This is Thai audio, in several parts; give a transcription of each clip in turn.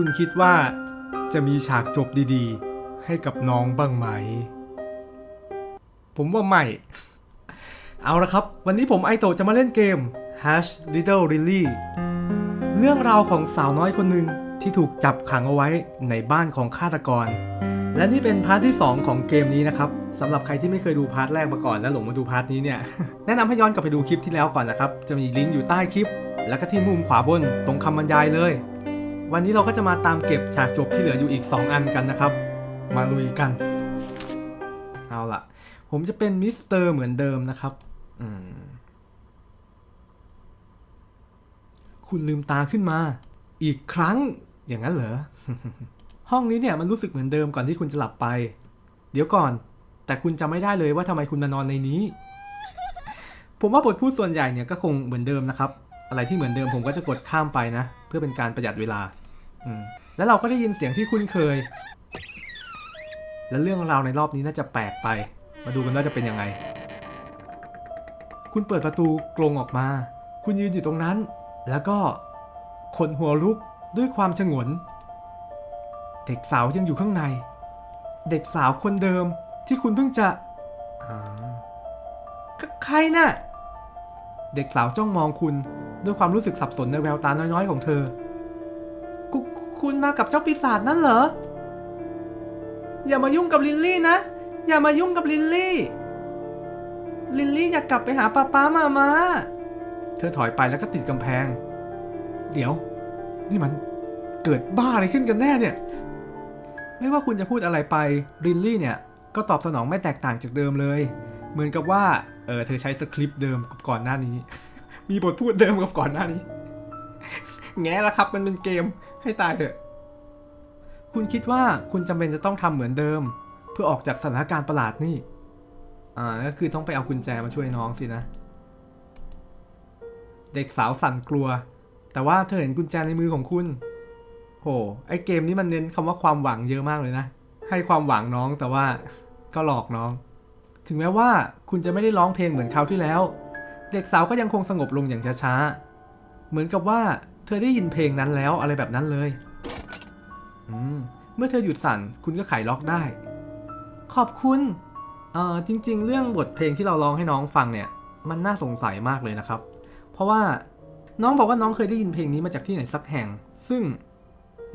คุณคิดว่าจะมีฉากจบดีๆ ให้กับน้องบ้างไหม ผมว่าไม่ เอาละครับ วันนี้ผมไอโตะจะมาเล่นเกม Hash Little Lily เรื่องราวของสาวน้อยคนหนึ่งที่ถูกจับขังเอาไว้ในบ้านของฆาตกร และนี่เป็นพาร์ทที่ 2 ของเกมนี้นะครับสำหรับใครที่ไม่เคยดูพาร์ทแรกมาก่อนแล้วหลงมาดูพาร์ทนี้เนี่ย แนะนำให้ย้อนกลับไปดูคลิปที่แล้วก่อนนะครับ จะมีลิงก์อยู่ใต้คลิป แล้วก็ที่มุมขวาบนตรงคำบรรยายเลย วันนี้เราก็จะมาตามเก็บฉากจบที่เหลืออยู่อีก 2 อันกันนะครับ มาลุยกัน เอาล่ะ ผมจะเป็นมิสเตอร์เหมือนเดิมนะครับอืคุณลืมตาขึ้นมา อีกครั้งอย่างนั้นเหรอ ห้องนี้เนี่ยมันรู้สึกเหมือนเดิมก่อนที่คุณจะหลับไป เดี๋ยวก่อน แต่คุณจำไม่ได้เลยว่าทำไมคุณมานอนในนี้ ผมว่าบทพูดส่วนใหญ่เนี่ยก็คงเหมือนเดิมนะครับ อะไรที่เหมือนเดิมผมก็จะกดข้ามไปนะ เพื่อเป็นการประหยัดเวลาอืมแล้วเราก็ได้ยินเสียงที่คุ้นเคย และเรื่องราวในรอบนี้น่าจะแปลกไป มาดูกันว่าจะเป็นยังไง คุณเปิดประตูกรงออกมา คุณยืนอยู่ตรงนั้น แล้วก็ขนหัวลุกด้วยความฉงน เด็กสาวยังอยู่ข้างใน เด็กสาวคนเดิมที่คุณเพิ่งจะใคใครน่ะ เด็กสาวจ้องมองคุณ ด้วยความรู้สึกสับสนในแววตาน้อยๆของเธอคุคุณมากับเจ้าปีศาจนั่นเหรอ อย่ามายุ่งกับลิลลี่นะ อย่ามายุ่งกับลิลลี่ ลิลลี่อยากกลับไปหาป้าป้ามามาเธอถอยไปแล้วก็ติดกำแพง เดี๋ยว นี่มันเกิดบ้าอะไรขึ้นกันแน่เนี่ย ไม่ว่าคุณจะพูดอะไรไปลินลี่เนี่ยก็ตอบสนองไม่แตกต่างจากเดิมเลย เหมือนกับว่า เออเธอใช้สคริปต์เดิมกับก่อนหน้านี้ มีบทพูดเดิมกับก่อนหน้านี้ แง่ละครับมันเป็นเกมให้ตายเถอะ คุณคิดว่าคุณจำเป็นจะต้องทำเหมือนเดิม เพื่อออกจากสถานการณ์ประหลาดนี่ อ่าก็คือต้องไปเอากุญแจมาช่วยน้องสินะ เด็กสาวสั่นกลัว แต่ว่าเธอเห็นกุญแจในมือของคุณ โห ไอเกมนี้มันเน้นคำว่าความหวังเยอะมากเลยนะ ให้ความหวังน้องแต่ว่าก็หลอกน้อง ถึงแม้ว่าคุณจะไม่ได้ร้องเพลงเหมือนคราวที่แล้ว เด็กสาวก็ยังคงสงบลงอย่างช้าๆ เหมือนกับว่าเธอได้ยินเพลงนั้นแล้วอะไรแบบนั้นเลย อืม เมื่อเธอหยุดสั่นคุณก็ไขล็อกได้ ขอบคุณเอ่อจริง ๆ เรื่องบทเพลงที่เราร้องให้น้องฟังเนี่ย มันน่าสงสัยมากเลยนะครับ เพราะว่าน้องบอกว่าน้องเคยได้ยินเพลงนี้มาจากที่ไหนสักแห่ง ซึ่ง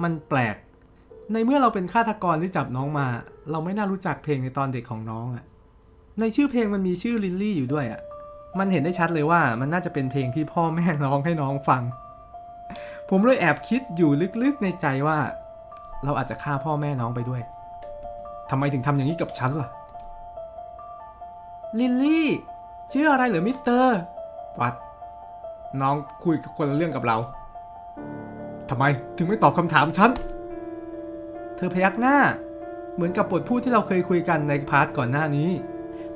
มันแปลก ในเมื่อเราเป็นฆาตกรที่จับน้องมา เราไม่น่ารู้จักเพลงในตอนเด็กของน้องอะในชื่อเพลงมันมีชื่อลิลลี่อยู่ด้วยอะ มันเห็นได้ชัดเลยว่ามันน่าจะเป็นเพลงที่พ่อแม่ร้องให้น้องฟัง ผมเลยแอบคิดอยู่ลึกๆในใจว่า เราอาจจะฆ่าพ่อแม่น้องไปด้วยทำไมถึงทำอย่างนี้กับฉันล่ะ ลิลลี่ชื่ออะไรเหรอมิสเตอร์วัด น้องคุยกับคนละเรื่องกับเราทำไมถึงไม่ตอบคำถามฉัน เธอพยักหน้า เหมือนกับบทพูดที่เราเคยคุยกันในพาร์ทก่อนหน้านี้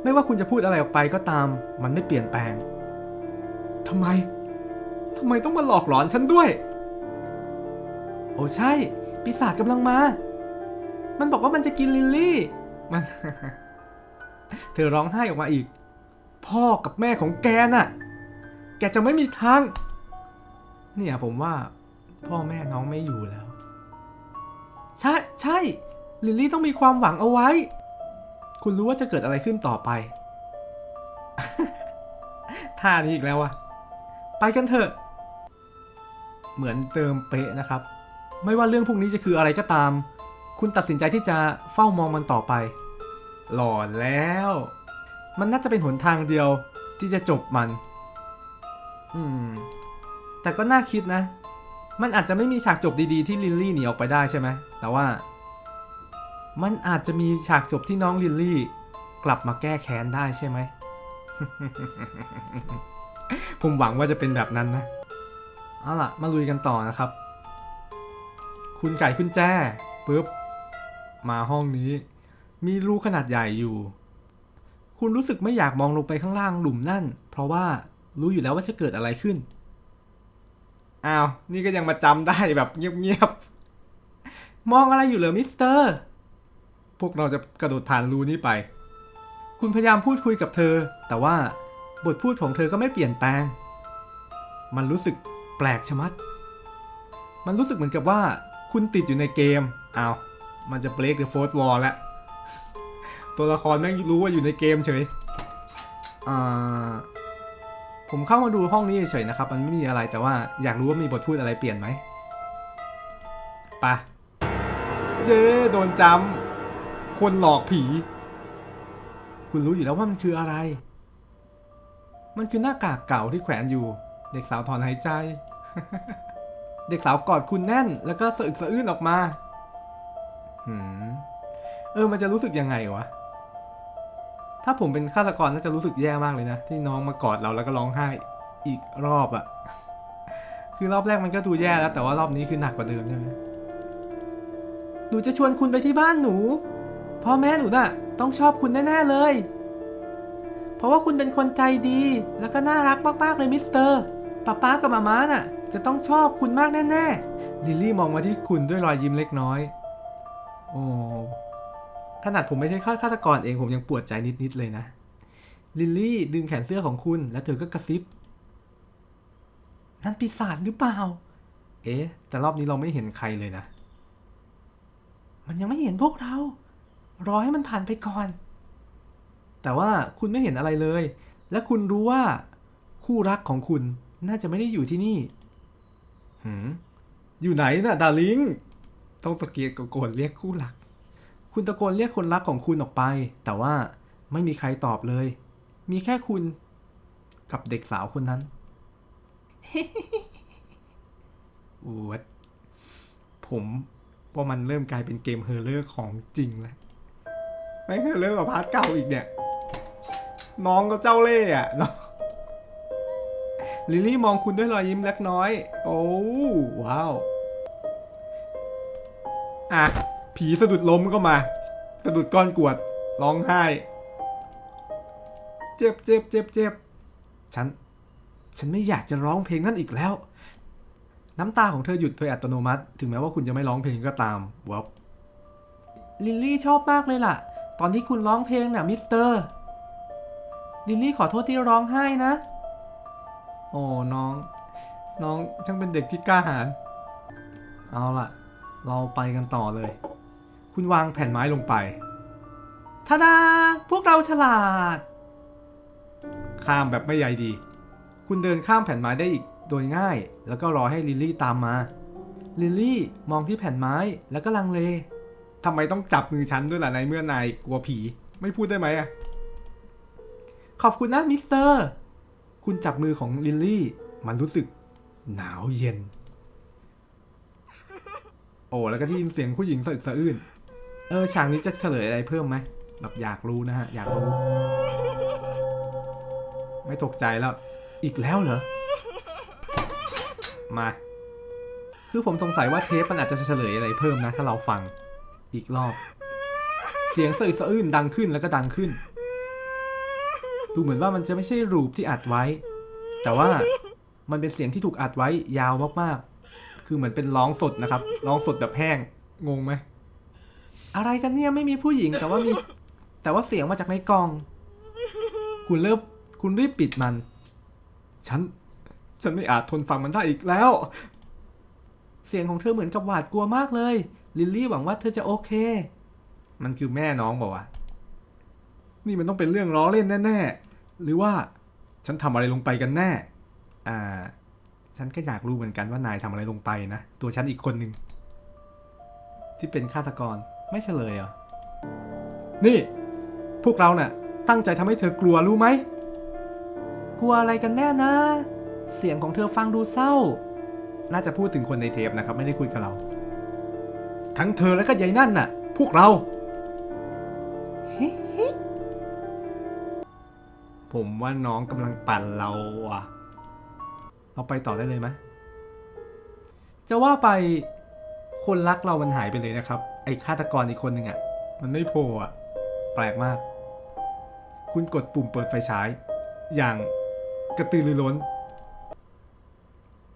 ไม่ว่าคุณจะพูดอะไรออกไปก็ตาม มันไม่เปลี่ยนแปลงทำไมทำไมต้องมาหลอกหลอนฉันด้วย โอ้ใช่ ปีศาจกำลังมา มันบอกว่ามันจะกินลิลลี่ มัน เธอร้องไห้ออกมาอีก พ่อกับแม่ของแกน่ะ แกจะไม่มีทาง เนี่ยผมว่า พ่อแม่น้องไม่อยู่แล้ว ใช่ใช่ ลิลลี่ต้องมีความหวังเอาไว้ คุณรู้ว่าจะเกิดอะไรขึ้นต่อไป ท่านี้อีกแล้วอะไปกันเถอะ เหมือนเดิมเป๊ะนะครับ ไม่ว่าเรื่องพวกนี้จะคืออะไรก็ตาม คุณตัดสินใจที่จะเฝ้ามองมันต่อไป หลอนแล้ว มันน่าจะเป็นหนทางเดียวที่จะจบมัน อืม แต่ก็น่าคิดนะ มันอาจจะไม่มีฉากจบดีๆที่ลิลลี่หนีออกไปได้ใช่ไหม แต่ว่า มันอาจจะมีฉากจบที่น้องลิลลี่ กลับมาแก้แค้นได้ใช่ไหม ผมหวังว่าจะเป็นแบบนั้นนะ เอาล่ะ มาลุยกันต่อนะครับ คุณไก่คุณแจ้ปุ๊บ มาห้องนี้ มีรูขนาดใหญ่อยู่ คุณรู้สึกไม่อยากมองลงไปข้างล่างหลุมนั่น เพราะว่ารู้อยู่แล้วว่าจะเกิดอะไรขึ้น อ้าว นี่ก็ยังมาจำได้แบบเงียบๆ มองอะไรอยู่เหรอมิสเตอร์ พวกเราจะกระโดดผ่านรูนี้ไป คุณพยายามพูดคุยกับเธอ แต่ว่าบทพูดของเธอก็ไม่เปลี่ยนแปลง มันรู้สึกแปลกชะมัด มันรู้สึกเหมือนกับว่า คุณติดอยู่ในเกมอ้าวมันจะ break the fourth wall แล้ว ตัวละครแม่งรู้ว่าอยู่ในเกมเฉยอ่าผมเข้ามาดูห้องนี้เฉยๆนะครับ มันไม่มีอะไรแต่ว่าอยากรู้ว่ามีบทพูดอะไรเปลี่ยนไหมปะเย้โดนจำ คนหลอกผี คุณรู้อยู่แล้วว่ามันคืออะไร มันคือหน้ากากเก่าที่แขวนอยู่ เด็กสาวถอนหายใจ เด็กสาวกอดคุณแน่น แล้วก็สะอึกสะอื้นออกมาหืมเออ มันจะรู้สึกยังไงวะ ถ้าผมเป็นฆาตกรน่าจะรู้สึกแย่มากเลยนะ ที่น้องมากอดเราแล้วก็ร้องไห้อีกรอบอะคือรอบแรกมันก็ดูแย่แล้วแต่ว่ารอบนี้คือหนักกว่าเดิมใช่ไหมหนูจะชวนคุณไปที่บ้านหนู พ่อแม่หนูน่ะ ต้องชอบคุณแน่ๆเลย เพราะว่าคุณเป็นคนใจดีแล้วก็น่ารักมากๆเลยมิสเตอร์ป้าป้ากับมาม่าน่ะ จะต้องชอบคุณมากแน่ๆลิลลี่มองมาที่คุณด้วยรอยยิ้มเล็กน้อย โอ้ขนาดผมไม่ใช่ฆาตกรเองผมยังปวดใจนิดๆเลยนะลิลลี่ดึงแขนเสื้อของคุณ แล้วเธอก็กระซิบ นั่นปีศาจหรือเปล่า เอ๊ะ แต่รอบนี้เราไม่เห็นใครเลยนะ มันยังไม่เห็นพวกเรา รอให้มันผ่านไปก่อน แต่ว่าคุณไม่เห็นอะไรเลย และคุณรู้ว่า คู่รักของคุณน่าจะไม่ได้อยู่ที่นี่หืมอยู่ไหนน่ะดาริงต้องตะเกียกตะโกนเรียกคู่รัก คุณตะโกนเรียกคนรักของคุณออกไป แต่ว่าไม่มีใครตอบเลย มีแค่คุณกับเด็กสาวคนนั้นอวดผมว่ามันเริ่มกลายเป็นเกมเฮอร์เลอร์ของจริงแล้ว ไม่เฮอร์เลอร์กว่าพาร์ทเก่าอีกเนี่ย น้องก็เจ้าเล่ห์อะน้องลิลลี่มองคุณด้วยรอยยิ้มเล็กน้อย โอ้ว้าวอะผีสะดุดล้มก็มา สะดุดก้อนกรวดร้องไห้ เจ็บเจ็บเจ็บเจ็บฉัน ฉันไม่อยากจะร้องเพลงนั่นอีกแล้ว น้ำตาของเธอหยุดโดยอัตโนมัติ ถึงแม้ว่าคุณจะไม่ร้องเพลงก็ตามวับลิลลี่ชอบมากเลยล่ะ ตอนที่คุณร้องเพลงน่ะมิสเตอร์ลิลลี่ขอโทษที่ร้องไห้นะ โอ้น้อง น้องช่างเป็นเด็กที่กล้าหาญเอาล่ะ เราไปกันต่อเลย คุณวางแผ่นไม้ลงไปทาดา พวกเราฉลาด ข้ามแบบไม่ใยดี คุณเดินข้ามแผ่นไม้ได้อีกโดยง่าย แล้วก็รอให้ลิลลี่ตามมา ลิลลี่มองที่แผ่นไม้แล้วก็ลังเล ทำไมต้องจับมือฉันด้วยล่ะในเมื่อนายกลัวผี ไม่พูดได้ไหมอะขอบคุณนะมิสเตอร์ คุณจับมือของลิลลี่ มันรู้สึกหนาวเย็น โอ้แล้วก็ที่ยินเสียงผู้หญิงสะอึกสะอื้น เออฉากนี้จะเฉลยอะไรเพิ่มไหมแบบอยากรู้นะฮะ อยากรู้ ไม่ตกใจแล้ว อีกแล้วเหรอ มา คือผมสงสัยว่าเทปมันอาจจะเฉลยอะไรเพิ่มนะ ถ้าเราฟัง อีกรอบ เสียงสะอึกสะอื้นดังขึ้นแล้วก็ดังขึ้น ดูเหมือนว่ามันจะไม่ใช่รูปที่อัดไว้ แต่ว่ามันเป็นเสียงที่ถูกอัดไว้ยาวมากๆ คือเหมือนเป็นร้องสดนะครับ ร้องสดแบบแห้ง งงไหม อะไรกันเนี่ยไม่มีผู้หญิงแต่ว่ามี แต่ว่าเสียงมาจากในกล่อง คุณเริ่มคุณรีบปิดมัน ฉัน ฉันไม่อาจทนฟังมันได้อีกแล้ว เสียงของเธอเหมือนกับหวาดกลัวมากเลย ลิลลี่หวังว่าเธอจะโอเค มันคือแม่น้องบอกว่า นี่มันต้องเป็นเรื่องล้อเล่นแน่ๆ หรือว่าฉันทำอะไรลงไปกันแน่ อ่า ฉันก็อยากรู้เหมือนกันว่านายทำอะไรลงไปนะ ตัวฉันอีกคนหนึ่งที่เป็นฆาตกรไม่เฉลยเหรอ นี่ พวกเราเนะ่ะ ตั้งใจทำให้เธอกลัวรู้ไหม กลัวอะไรกันแน่นะ เสียงของเธอฟังดูเศร้า น่าจะพูดถึงคนในเทปนะครับ ไม่ได้คุยกับเรา ทั้งเธอและก็ยายนั่นน่ะ พวกเราผมว่าน้องกำลังปั่นเราอะ เราไปต่อได้เลยไหมจะว่าไปคนรักเรามันหายไปเลยนะครับ ไอ้ฆาตกรอีกคนหนึ่งอะ มันไม่โผล่อะ แปลกมาก คุณกดปุ่มเปิดไฟฉาย อย่างกระตือรือร้น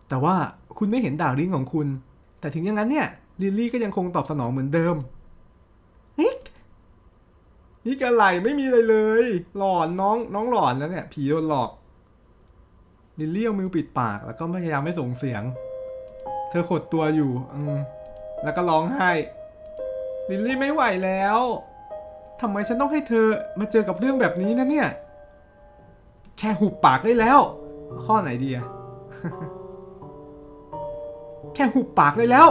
แต่ว่าคุณไม่เห็นดาวริ้งของคุณ แต่ถึงอย่างนั้นเนี่ย ลิลลี่ก็ยังคงตอบสนองเหมือนเดิมนิกนี่กะไหลไม่มีอะไรเลย หลอนน้องน้องหลอนแล้วเนี่ย ผีโดนหลอก ลิลลี่เอามือปิดปากแล้วก็พยายามไม่ส่งเสียง เธอขดตัวอยู่อืมแล้วก็ร้องไห้ ลิลลี่ไม่ไหวแล้วทำไมฉันต้องให้เธอมาเจอกับเรื่องแบบนี้นะเนี่ย แค่หุบปากได้แล้ว ข้อไหนดีอะแค่หุบปากได้แล้ว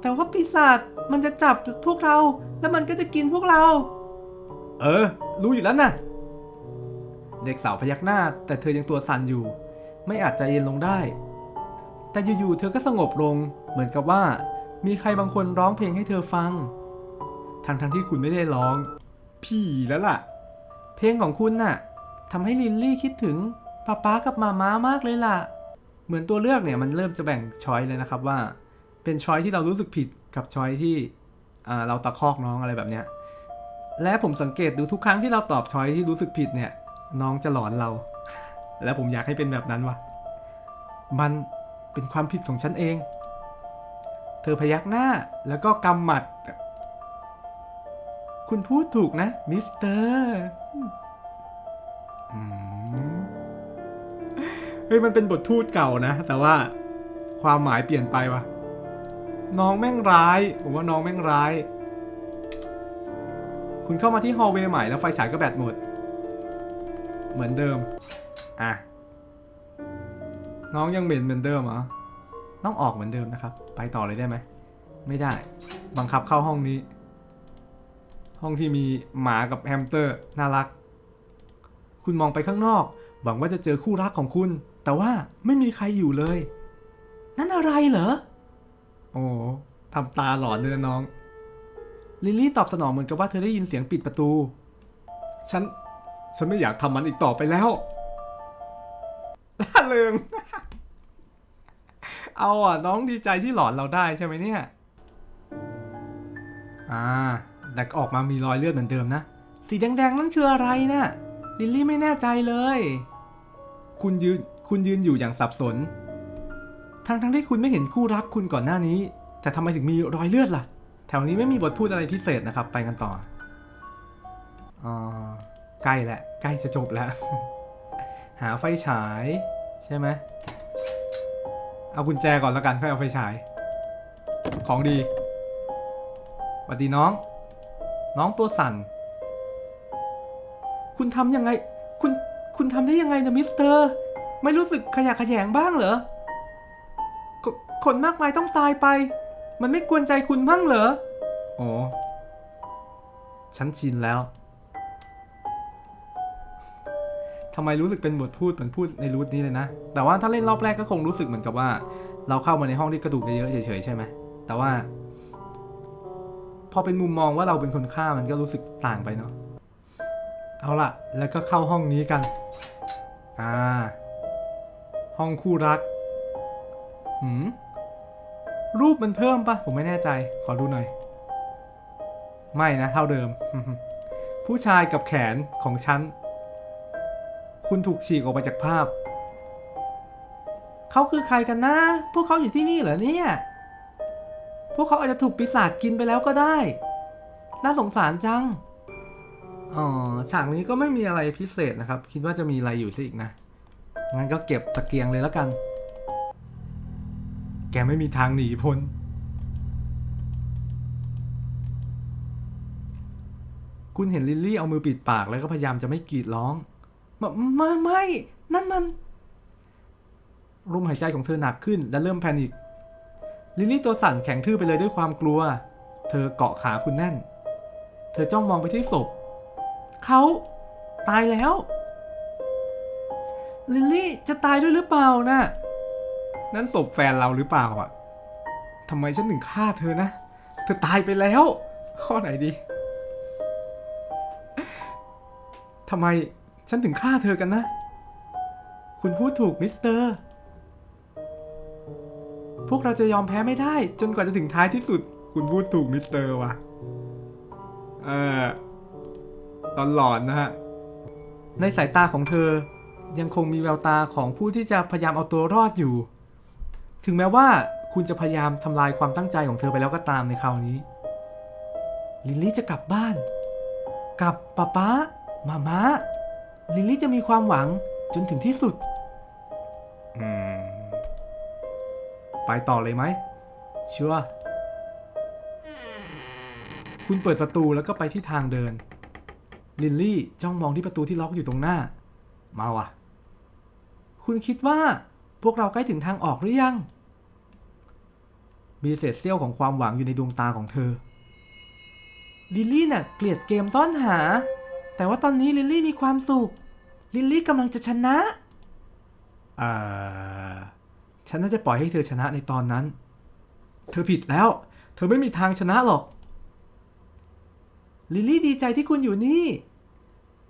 แต่ว่าปีศาจมันจะจับพวกเรา แล้วมันก็จะกินพวกเรา เออ รู้อยู่แล้วนะเด็กสาวพยักหน้า แต่เธอยังตัวสั่นอยู่ ไม่อาจใจเย็นลงได้ แต่อยู่ๆเธอก็สงบลง เหมือนกับว่า มีใครบางคนร้องเพลงให้เธอฟัง ทั้งทั้งๆที่คุณไม่ได้ร้อง พี่แล้วล่ะ เพลงของคุณน่ะทำให้ลินลี่คิดถึงป้าป๊ากับมาม้ามากเลยล่ะ เหมือนตัวเลือกเนี่ยมันเริ่มจะแบ่งช้อยเลยนะครับว่า เป็นช้อยที่เรารู้สึกผิดกับช้อยที่เราตะคอกน้องอะไรแบบเนี้ยและผมสังเกตดูทุกครั้งที่เราตอบช้อยที่รู้สึกผิดเนี่ย น้องจะหลอนเรา และผมอยากให้เป็นแบบนั้นวะมันเป็นความผิดของฉันเอง เธอพยักหน้าแล้วก็กำหมัด คุณพูดถูกนะ มิสเตอร์เฮ้ยมันเป็นบททูตเก่านะ แต่ว่าความหมายเปลี่ยนไปวะ น้องแม่งร้าย ผมว่าน้องแม่งร้าย คุณเข้ามาที่ฮอลเวย์ใหม่แล้วไฟฉายก็แบตหมด เหมือนเดิม อะ น้องยังเหม็นเหมือนเดิมเหรอต้องออกเหมือนเดิมนะครับ ไปต่อเลยได้ไหม ไม่ได้ บังคับเข้าห้องนี้ ห้องที่มีหมากับแฮมสเตอร์ น่ารัก คุณมองไปข้างนอก หวังว่าจะเจอคู่รักของคุณ แต่ว่าไม่มีใครอยู่เลย นั่นอะไรเหรอ โอ้ทำตาหลอนเลยนะน้อง ลิลลี่ตอบสนองเหมือนกับว่าเธอได้ยินเสียงปิดประตู ฉัน ฉันไม่อยากทำมันอีกต่อไปแล้วล่าเริง เอาอะ น้องดีใจที่หลอนเราได้ใช่ไหมเนี่ย อ่า แต่ออกมามีรอยเลือดเหมือนเดิมนะ สีแดงๆนั่นคืออะไรนะ่ะลิลลี่ไม่แน่ใจเลย คุณยืน คุณยืนอยู่อย่างสับสน ทั้งทั้งๆที่คุณไม่เห็นคู่รักคุณก่อนหน้านี้ แต่ทำไมถึงมีรอยเลือดล่ะ แถวนี้ไม่มีบทพูดอะไรพิเศษนะครับ ไปกันต่ออใกล้แล้วใกล้จะจบแล้ว หาไฟฉาย ใช่ไหม เอากุญแจก่อนแล้วกัน ค่อยเอาไฟฉาย ของดีสวัสดีน้อง น้องตัวสั่น คุณทำยังไง คุณ คุณทำได้ยังไงนะมิสเตอร์ ไม่รู้สึกขยะแขยงบ้างเหรอ คนมากมายต้องตายไป มันไม่กวนใจคุณบ้างเหรอ อ๋อ ฉันชินแล้ว ทำไมรู้สึกเป็นบทพูดเหมือนพูดในรูทนี้เลยนะ แต่ว่าถ้าเล่นรอบแรกก็คงรู้สึกเหมือนกับว่า เราเข้ามาในห้องที่กระดูกเยอะเฉยๆใช่ไหม แต่ว่า พอเป็นมุมมองว่าเราเป็นคนฆ่ามันก็รู้สึกต่างไปเนาะ เอาล่ะ แล้วก็เข้าห้องนี้กัน อ่า ห้องคู่รัก หืม รูปมันเพิ่มปะผมไม่แน่ใจ ขอดูหน่อย ไม่นะ เท่าเดิม ผู้ชายกับแขนของฉัน คุณถูกฉีกออกไปจากภาพ เขาคือใครกันนะ พวกเขาอยู่ที่นี่เหรอเนี่ย พวกเขาอาจจะถูกปีศาจกินไปแล้วก็ได้ น่าสงสารจัง อ๋อ ฉากนี้ก็ไม่มีอะไรพิเศษนะครับ คิดว่าจะมีอะไรอยู่ซะอีกนะ งั้นก็เก็บตะเกียงเลยแล้วกัน แกไม่มีทางหนีพ้น คุณเห็นลิลลี่เอามือปิดปากแล้วก็พยายามจะไม่กรีดร้องไม่ไม่ไม่ นั่นมันลมหายใจของเธอหนักขึ้นและเริ่มแพนิค ลิลลี่ตัวสั่นแข็งทื่อไปเลยด้วยความกลัว เธอเกาะขาคุณแน่น เธอจ้องมองไปที่ศพ เขาตายแล้ว ลิลลี่จะตายด้วยหรือเปล่านะ นั่นศพแฟนเราหรือเปล่าอะทำไมฉันถึงฆ่าเธอนะ เธอตายไปแล้ว ข้อไหนดีทำไมฉันถึงฆ่าเธอกันนะ คุณพูดถูกมิสเตอร์ พวกเราจะยอมแพ้ไม่ได้ จนกว่าจะถึงท้ายที่สุด คุณพูดถูกมิสเตอร์ว่ะ เออตอนหลอนนะฮะ ในสายตาของเธอยังคงมีแววตาของผู้ที่จะพยายามเอาตัวรอดอยู่ ถึงแม้ว่าคุณจะพยายามทำลายความตั้งใจของเธอไปแล้วก็ตามในคราวนี้ ลิลลี่จะกลับบ้าน กับป๊าป๊ามาม้า ลิลลี่จะมีความหวังจนถึงที่สุด อืม ไปต่อเลยไหมเชัวร์คุณเปิดประตูแล้วก็ไปที่ทางเดิน ลินลี่จ้องมองที่ประตูที่ล็อกอยู่ตรงหน้า มาวะคุณคิดว่า พวกเราใกล้ถึงทางออกหรือยัง มีเศษเสี้ยวของความหวังอยู่ในดวงตาของเธอ ลิลลี่น่ะเกลียดเกมซ่อนหา แต่ว่าตอนนี้ลิลลี่มีความสุข ลิลลี่กำลังจะชนะอ่าฉันน่าจะปล่อยให้เธอชนะในตอนนั้น เธอผิดแล้ว เธอไม่มีทางชนะหรอก ลิลลี่ดีใจที่คุณอยู่นี่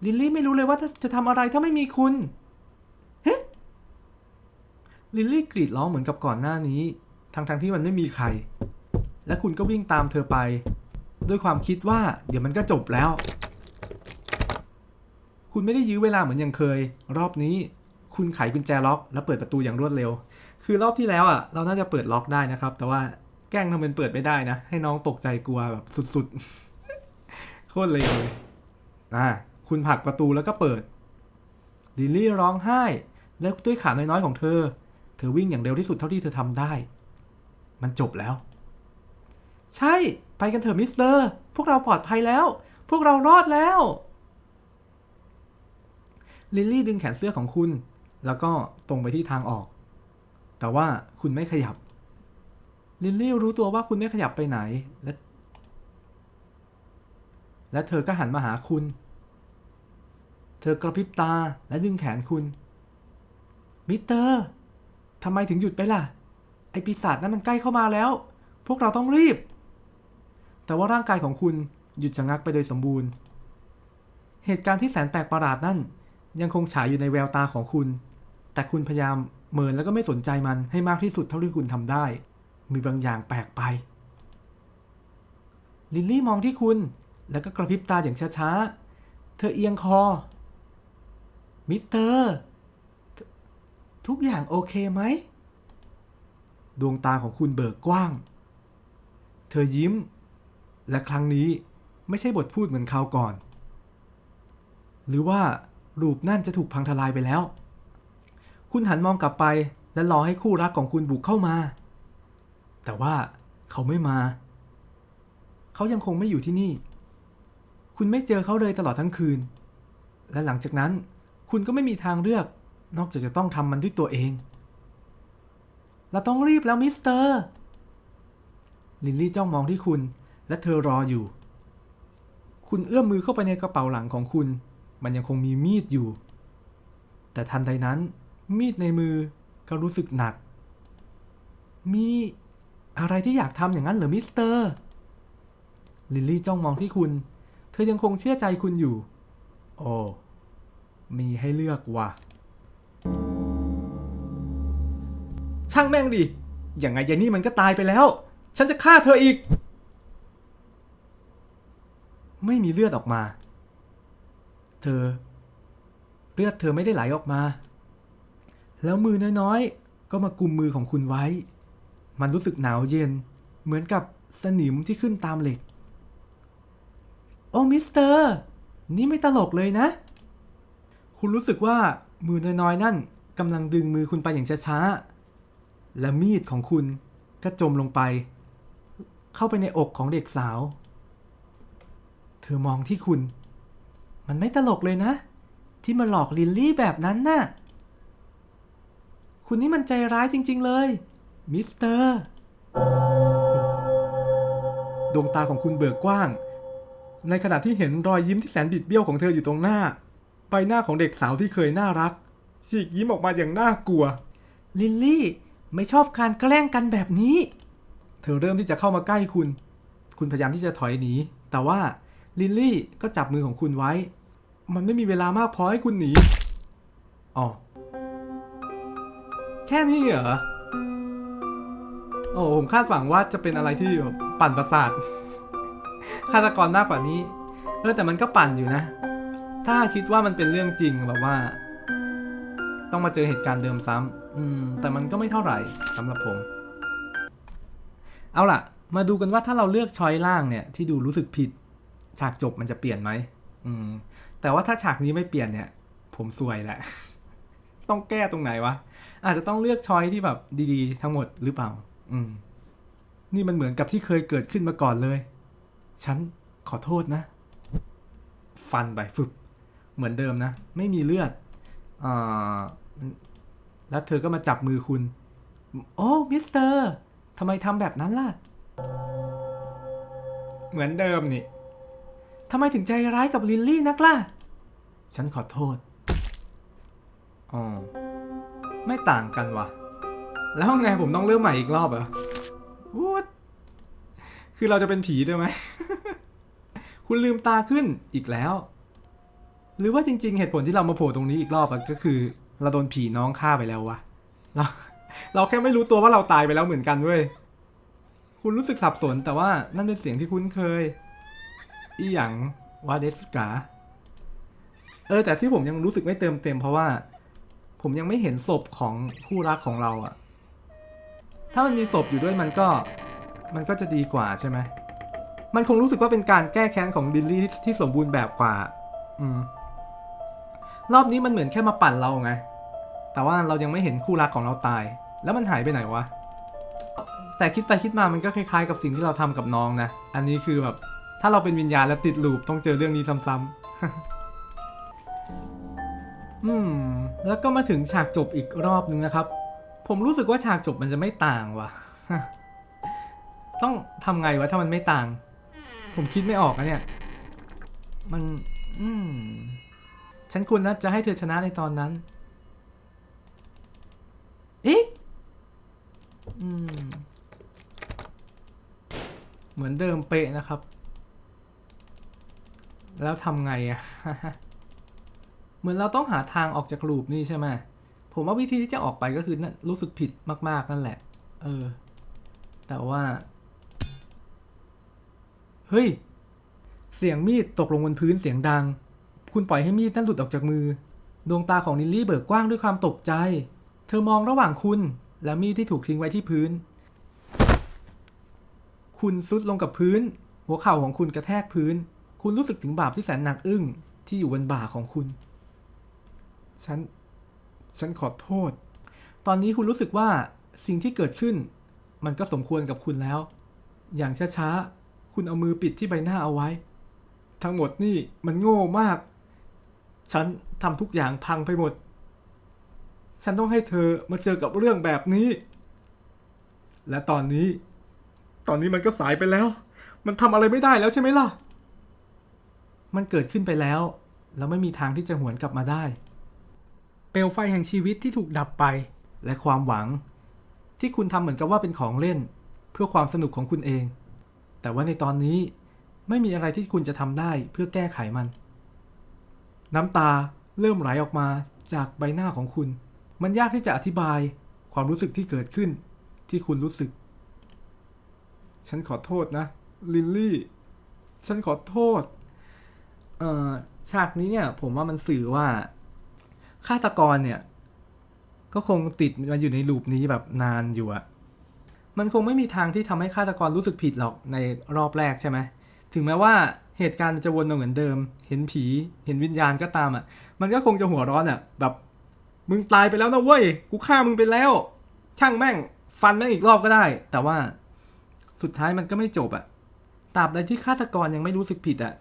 ลิลลี่ไม่รู้เลยว่าจะทำอะไรถ้าไม่มีคุณ ลิลลี่กรีดร้องเหมือนกับก่อนหน้านี้ ทั้งๆทที่มันไม่มีใคร และคุณก็วิ่งตามเธอไป ด้วยความคิดว่าเดี๋ยวมันก็จบแล้ว คุณไม่ได้ยื้อเวลาเหมือนอย่างเคย รอบนี้คุณไขกุญแจล็อก แล้วเปิดประตูอย่างรวดเร็ว คือรอบที่แล้วอะ เราน่าจะเปิดล็อกได้นะครับ แต่ว่าแกล้งทำเป็นเปิดไม่ได้นะ ให้น้องตกใจกลัวแบบสุดๆ โคตรเลยเลยอ่าคุณผลักประตูแล้วก็เปิดลิลลี่ร้องไห้ แล้วด้วยขาน้อยๆของเธอ เธอวิ่งอย่างเร็วที่สุดเท่าที่เธอทำได้ มันจบแล้ว ใช่ ไปกันเถอะมิสเตอร์ พวกเราปลอดภัยแล้ว พวกเรารอดแล้ว ลิลลี่ดึงแขนเสื้อของคุณ แล้วก็ตรงไปที่ทางออก แต่ว่าคุณไม่ขยับ ลิลลี่รู้ตัวว่าคุณไม่ขยับไปไหน และ และเธอก็หันมาหาคุณ เธอกระพริบตาและดึงแขนคุณ มิสเตอร์ ทำไมถึงหยุดไปล่ะ ไอปีศาจนั้นมันใกล้เข้ามาแล้ว พวกเราต้องรีบ แต่ว่าร่างกายของคุณหยุดชะงักไปโดยสมบูรณ์ เหตุการณ์ที่แสนแปลกประหลาดนั่น ยังคงฉายอยู่ในแววตาของคุณ แต่คุณพยายามเมินแล้วก็ไม่สนใจมันให้มากที่สุดเท่าที่คุณทำได้ มีบางอย่างแปลกไป ลิลลี่มองที่คุณ แล้วก็กระพริบตาอย่างช้าๆ เธอเอียงคอ มิสเตอร์ ทุกอย่างโอเคไหม ดวงตาของคุณเบิกกว้าง เธอยิ้ม และครั้งนี้ไม่ใช่บทพูดเหมือนคราวก่อน หรือว่ารูปนั่นจะถูกพังทลายไปแล้ว คุณหันมองกลับไปและรอให้คู่รักของคุณบุกเข้ามา แต่ว่าเขาไม่มา เขายังคงไม่อยู่ที่นี่ คุณไม่เจอเขาเลยตลอดทั้งคืน และหลังจากนั้นคุณก็ไม่มีทางเลือก นอกจากจะต้องทำมันด้วยตัวเอง เราต้องรีบแล้วมิสเตอร์ ลิลลี่จ้องมองที่คุณ และเธอรออยู่ คุณเอื้อมมือเข้าไปในกระเป๋าหลังของคุณ มันยังคงมีมีดอยู่ แต่ทันใดนั้น มีดในมือก็รู้สึกหนัก มีอะไรที่อยากทำอย่างนั้นเหรอมิสเตอร์ ลิลลี่จ้องมองที่คุณ เธอยังคงเชื่อใจคุณอยู่ โอ้ มีให้เลือกว่ะ ช่างแม่งดิ อย่างไงยายนี่มันก็ตายไปแล้ว ฉันจะฆ่าเธออีก ไม่มีเลือดออกมา เธอ เลือดเธอไม่ได้ไหลออกมา แล้วมือน้อยๆ ก็มากุมมือของคุณไว้ มันรู้สึกหนาวเย็น เหมือนกับสนิมที่ขึ้นตามเหล็ก โอ้มิสเตอร์ นี่ไม่ตลกเลยนะ คุณรู้สึกว่า มือน้อยๆนั่นกำลังดึงมือคุณไปอย่างช้าๆ และมีดของคุณก็จมลงไป เข้าไปในอกของเด็กสาว เธอมองที่คุณ มันไม่ตลกเลยนะ ที่มาหลอกลิลลี่แบบนั้นน่ะ คุณนี่มันใจร้ายจริง ๆ เลย มิสเตอร์ ดวงตาของคุณเบิกกว้าง ในขณะที่เห็นรอยยิ้มที่แสนบิดเบี้ยวของเธออยู่ตรงหน้า ใบหน้าของเด็กสาวที่เคยน่ารักฉีกยิ้มออกมาอย่างน่ากลัว ลิลลี่ ไม่ชอบการแกล้งกันแบบนี้ เธอเริ่มที่จะเข้ามาใกล้คุณ คุณพยายามที่จะถอยหนี แต่ว่าลิลลี่ก็จับมือของคุณไว้ มันไม่มีเวลามากพอให้คุณหนี อ๋อ แค่นี้เหรอ โอ้ผมคาดหวังว่าจะเป็นอะไรที่แบบปั่นประสาทฆาตกรมากกว่านี้ เออแต่มันก็ปั่นอยู่นะ ถ้าคิดว่ามันเป็นเรื่องจริงแบบว่า ต้องมาเจอเหตุการณ์เดิมซ้ำอืม แต่มันก็ไม่เท่าไหร่สำหรับผม เอาล่ะ มาดูกันว่าถ้าเราเลือกช้อยล่างเนี่ย ที่ดูรู้สึกผิด ฉากจบมันจะเปลี่ยนไหมอืม แต่ว่าถ้าฉากนี้ไม่เปลี่ยนเนี่ย ผมซวยแหละ ต้องแก้ตรงไหนวะ อาจจะต้องเลือกช้อยที่แบบดีๆ ทั้งหมดหรือเปล่า อืม นี่มันเหมือนกับที่เคยเกิดขึ้นมาก่อนเลย ฉันขอโทษนะ ฟันไปฟึบ เหมือนเดิมนะ ไม่มีเลือดอแล้วเธอก็มาจับมือคุณ โอ้ มิสเตอร์ทำไมทำแบบนั้นล่ะ เหมือนเดิมนี่ทำไมถึงใจร้ายกับลิลลี่นักล่ะ ฉันขอโทษ อ๋อ ไม่ต่างกันวะแล้วไงผมต้องเริ่มใหม่อีกรอบเหรอวูดคือเราจะเป็นผีด้วยไหม คุณลืมตาขึ้นอีกแล้ว หรือว่าจริง ๆ เหตุผลที่เรามาโผล่ตรงนี้อีกรอบก็คือ เราโดนผีน้องฆ่าไปแล้ววะเราเราแค่ไม่รู้ตัวว่าเราตายไปแล้วเหมือนกันเว้ยคุณรู้สึกสับสนแต่ว่านั่นเป็นเสียงที่คุ้นเคย อีหยังวาเดสกาเออแต่ที่ผมยังรู้สึกไม่เติมเต็มเพราะว่า ผมยังไม่เห็นศพของคู่รักของเราอะถ้ามันมีศพอยู่ด้วยมันก็มันก็จะดีกว่าใช่ไหมมันคงรู้สึกว่าเป็นการแก้แค้นของดิลลี่ที่สมบูรณ์แบบกว่า อืม รอบนี้มันเหมือนแค่มาปั่นเราไง แต่ว่าเรายังไม่เห็นคู่รักของเราตาย แล้วมันหายไปไหนวะ แต่คิดไปคิดมามันก็คล้ายๆ กับสิ่งที่เราทำกับน้องนะ อันนี้คือแบบ ถ้าเราเป็นวิญญาณแล้วติดลูปต้องเจอเรื่องนี้ซ้ำๆอืม แล้วก็มาถึงฉากจบอีกรอบนึงนะครับ ผมรู้สึกว่าฉากจบมันจะไม่ต่างว่ะ ต้องทำไงวะถ้ามันไม่ต่าง ผมคิดไม่ออกนะเนี่ย มัน อืม ฉันควรนะจะให้เธอชนะในตอนนั้น เอ๊ะอืมเหมือนเดิมเป๊ะนะครับ แล้วทำไงอะ เหมือนเราต้องหาทางออกจากลูปนี่ใช่ไหม ผมว่าวิธีที่จะออกไปก็คือนั่นรู้สึกผิดมากๆนั่นแหละ เออ แต่ว่า เฮ้ย เสียงมีดตกลงบนพื้นเสียงดัง คุณปล่อยให้มีดนั่นหลุดออกจากมือ ดวงตาของลิลลี่เบิกกว้างด้วยความตกใจ เธอมองระหว่างคุณ และมีดที่ถูกทิ้งไว้ที่พื้น คุณซุดลงกับพื้น หัวเข่าของคุณกระแทกพื้น คุณรู้สึกถึงบาปที่แสนหนักอึ้งที่อยู่บนบ่าของคุณ ฉัน ฉันขอโทษ ตอนนี้คุณรู้สึกว่าสิ่งที่เกิดขึ้น มันก็สมควรกับคุณแล้ว อย่างช้าๆ คุณเอามือปิดที่ใบหน้าเอาไว้ ทั้งหมดนี่มันโง่มาก ฉันทำทุกอย่างพังไปหมด ฉันต้องให้เธอมาเจอกับเรื่องแบบนี้ และตอนนี้ ตอนนี้มันก็สายไปแล้ว มันทำอะไรไม่ได้แล้วใช่ไหมล่ะ มันเกิดขึ้นไปแล้ว แล้วไม่มีทางที่จะหวนกลับมาได้ เปลวไฟแห่งชีวิตที่ถูกดับไป และความหวัง ที่คุณทำเหมือนกับว่าเป็นของเล่น เพื่อความสนุกของคุณเอง แต่ว่าในตอนนี้ไม่มีอะไรที่คุณจะทำได้เพื่อแก้ไขมัน น้ำตาเริ่มไหลออกมาจากใบหน้าของคุณ มันยากที่จะอธิบายความรู้สึกที่เกิดขึ้น ที่คุณรู้สึก ฉันขอโทษนะ ลิลลี่ ฉันขอโทษ เอ่อฉากนี้เนี่ย ผมว่ามันสื่อว่าฆาตกรเนี่ย ก็คงติดมาอยู่ในลูปนี้แบบนานอยู่อะมันคงไม่มีทางที่ทำให้ฆาตกรรู้สึกผิดหรอกในรอบแรกใช่ไหม ถึงแม้ว่า เหตุการณ์มันจะวนมาเหมือนเดิม เห็นผีเห็นวิญญาณก็ตามอะมันก็คงจะหัวร้อนอะแบบมึงตายไปแล้วนะเว้ยกูฆ่ามึงไปแล้ว ช่างแม่งฟันแม่งอีกรอบก็ได้ แต่ว่าสุดท้ายมันก็ไม่จบอะตราบใดที่ฆาตกรยังไม่รู้สึกผิดอะ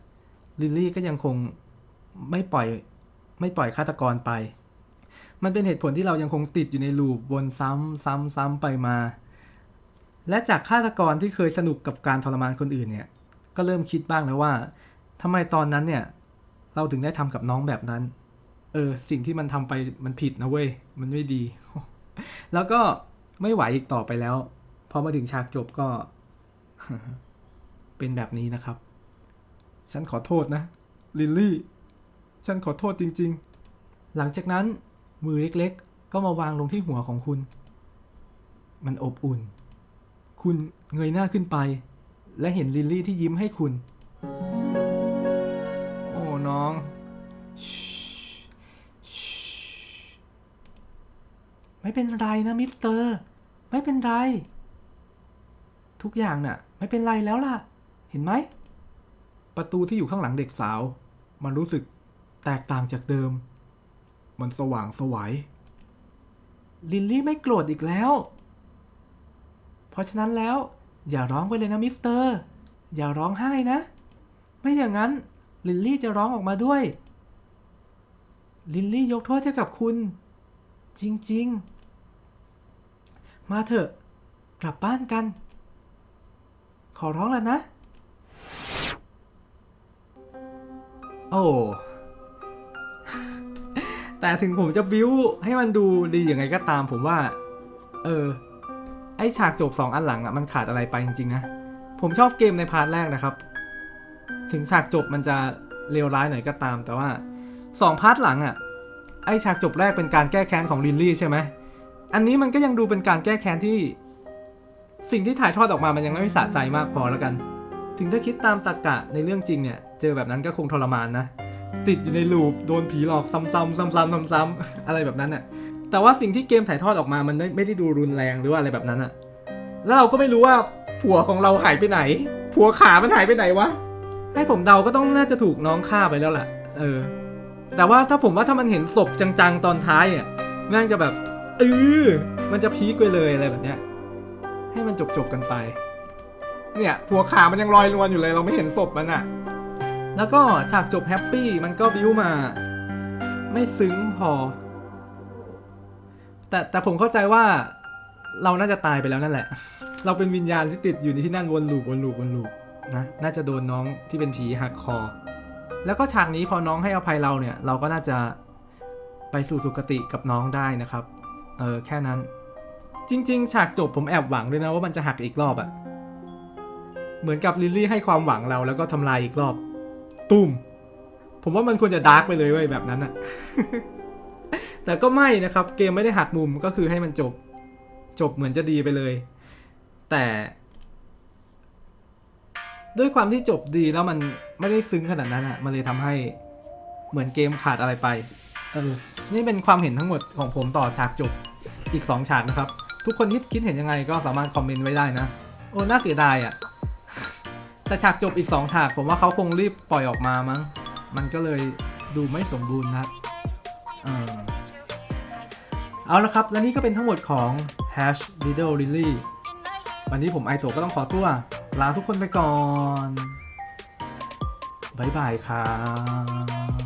ลิลลี่ก็ยังคงไม่ปล่อยไม่ปล่อยฆาตกรไป มันเป็นเหตุผลที่เรายังคงติดอยู่ในลูปวนซ้ำซ้ำซ้ำไปมา และจากฆาตกรที่เคยสนุกกับการทรมานคนอื่นเนี่ย ก็เริ่มคิดบ้างแล้วว่าทำไมตอนนั้นเนี่ย เราถึงได้ทำกับน้องแบบนั้น เออ สิ่งที่มันทำไปมันผิดนะเว้ย มันไม่ดี แล้วก็ไม่ไหวอีกต่อไปแล้ว พอมาถึงฉากจบก็ เป็นแบบนี้นะครับ ฉันขอโทษนะ ลิลลี่ ฉันขอโทษจริง ๆ หลังจากนั้นมือเล็กๆ ก็มาวางลงที่หัวของคุณ มันอบอุ่น คุณเงยหน้าขึ้นไป และเห็นลิลลี่ที่ยิ้มให้คุณ โอ้น้องชิชิไม่เป็นไรนะมิสเตอร์ ไม่เป็นไร ทุกอย่างน่ะ ไม่เป็นไรแล้วล่ะ เห็นไหม ประตูที่อยู่ข้างหลังเด็กสาว มันรู้สึกแตกต่างจากเดิม มันสว่างสวัยลิลลี่ไม่โกรธอีกแล้ว เพราะฉะนั้นแล้ว อย่าร้องไปเลยนะมิสเตอร์ อย่าร้องไห้นะ ไม่อย่างนั้น ลิลลี่จะร้องออกมาด้วย ลิลลี่ยกโทษให้กับคุณ จริงๆ มาเถอะ กลับบ้านกัน ขอร้องแล้วนะ โอ้แต่ถึงผมจะบิ้วให้มันดูดียังไงก็ตามผมว่า เออ ไอฉากจบสองอันหลังอะมันขาดอะไรไปจริงๆนะ ผมชอบเกมในพาร์ทแรกนะครับ ถึงฉากจบมันจะเลวร้ายหน่อยก็ตาม แต่ว่าสองพาร์ทหลังอะไอฉากจบแรกเป็นการแก้แค้นของลินลี่ใช่ไหม อันนี้มันก็ยังดูเป็นการแก้แค้นที่ สิ่งที่ถ่ายทอดออกมามันยังไม่สะใจมากพอแล้วกัน ถึงถ้าคิดตามตรรกะในเรื่องจริงเนี่ย เจอแบบนั้นก็คงทรมานนะ ติดอยู่ในลูปโดนผีหลอกซ้ำๆซ้ำๆซ้ำๆอะไรแบบนั้นน่ะ แต่ว่าสิ่งที่เกมถ่ายทอดออกมามันไม่ได้ดูรุนแรงหรือว่าอะไรแบบนั้นอะแล้วเราก็ไม่รู้ว่าผัวของเราหายไปไหน ผัวขามันหายไปไหนวะ ให้ผมเดาก็ต้องน่าจะถูกน้องฆ่าไปแล้วล่ะ เออ แต่ว่าถ้าผมว่าถ้ามันเห็นศพจังๆตอนท้ายอะแม่งจะแบบเออมันจะพีคไปเลยอะไรแบบเนี้ย ให้มันจบๆกันไป เนี่ยผัวขามันยังลอยนวลอยู่เลย เราไม่เห็นศพมันอะแล้วก็ฉากจบแฮปปี้มันก็บิ้วมา ไม่ซึ้งพอ แต่แต่ผมเข้าใจว่าเราน่าจะตายไปแล้วนั่นแหละ เราเป็นวิญญาณที่ติดอยู่ในที่นั่นวนลูปวนลูปวนลูปนะน่าจะโดนน้องที่เป็นผีหักคอ แล้วก็ฉากนี้พอน้องให้อภัยเราเนี่ย เราก็น่าจะไปสู่สุคติกับน้องได้นะครับ เออแค่นั้น จริง ๆ ฉากจบผมแอบหวังด้วยนะว่ามันจะหักอีกรอบอะเหมือนกับลิลลี่ให้ความหวังเราแล้วก็ทำลายอีกรอบ ตุ้ม ผมว่ามันควรจะดาร์กไปเลยเว้ยแบบนั้นอะ แต่ก็ไม่นะครับ เกมไม่ได้หักมุมก็คือให้มันจบ จบเหมือนจะดีไปเลย แต่ ด้วยความที่จบดีแล้วมันไม่ได้ซึ้งขนาดนั้นอะมันเลยทำให้เหมือนเกมขาดอะไรไปเออนี่เป็นความเห็นทั้งหมดของผมต่อฉากจบอีก 2 ฉากนะครับ ทุกคนคิดคิดเห็นยังไงก็สามารถคอมเมนต์ไว้ได้นะ โอ้น่าเสียดายอะแต่ฉากจบอีก 2 ฉาก ผมว่าเขาคงรีบปล่อยออกมามั้ง มันก็เลยดูไม่สมบูรณ์นะ เอาละครับ และนี่ก็เป็นทั้งหมดของ Hash Little Lily วันนี้ผมไอโตะก็ต้องขอตัว ลาทุกคนไปก่อน บ๊ายบายครับ